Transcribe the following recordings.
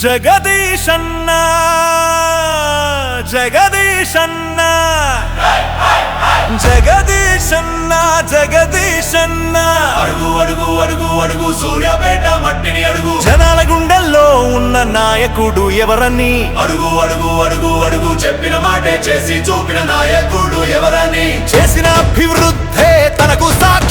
జగదీశన్న జగదీశన్న. జగదీశన్న జగదీశన్న. అడుగు అడుగు అడుగు అడుగు సూర్యాపేట మట్టిని అడుగు. జనాల గుండెల్లో ఉన్న నాయకుడు ఎవరని? అడుగు అడుగు అడుగు అడుగు చెప్పిన మాటే చేసి చూపిన నాయకుడు ఎవరని? చేసిన అభివృద్ధే తనకు సాక్షాలని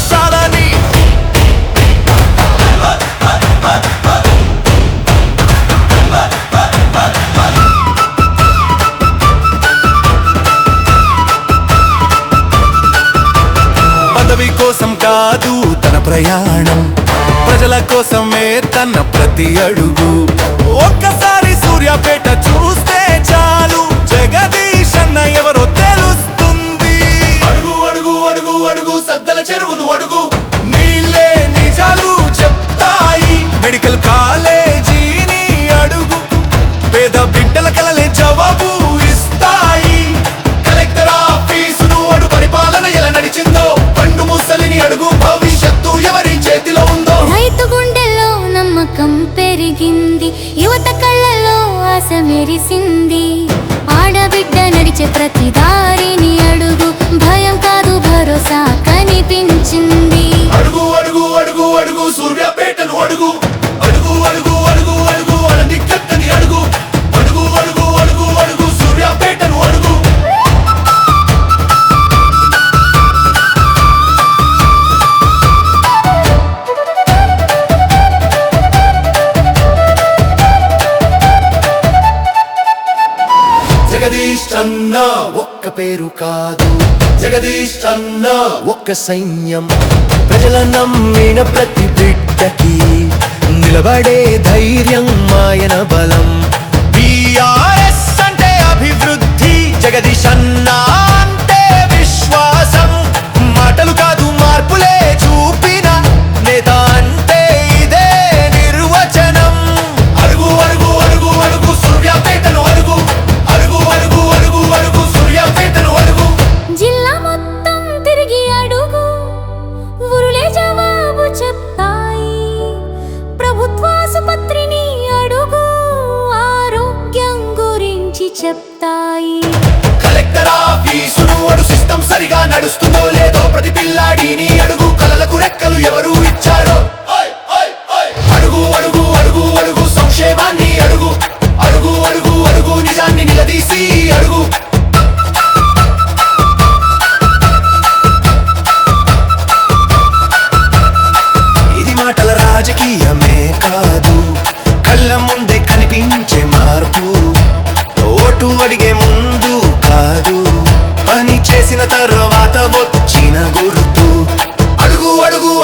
కోసం కాదు తన ప్రయాణం. ప్రజల కోసమే తన ప్రతి అడుగు. ఒక్కసారి సూర్యాపేట చూస్తే చాలు. జగదీశన్న ఎవరో తెలుస్తుంది. అడుగు అడుగు అడుగు అడుగు సద్దల చెరువును అడుగు. పెరిగింది యువత కళ్ళలో ఆశ మెరిసింది. ఆడబిడ్డ నడిచే ప్రతిదా అన్న ఒక్క పేరు కాదు. జగదీష్ అన్న ఒక్క సైన్యం. ప్రజల నమ్మిన ప్రతి బిడ్డకి నిలబడే ధైర్యం మాయన బలం. చెప్తాయి. కలెక్టర్ ఆఫీసును అడు సిస్టమ్ సరిగా నడుస్తుందో లేదో ప్రతి పిల్లాడిని అడుగు కలలకు రెక్కలు ఎవరు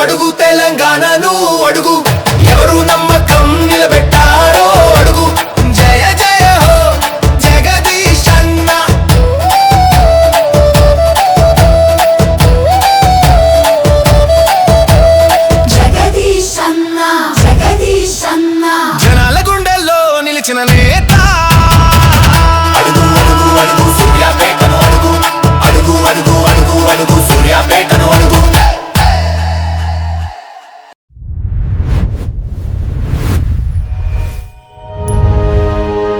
అడుగు తెలంగాణను అడుగు. ఎవరు నమ్మ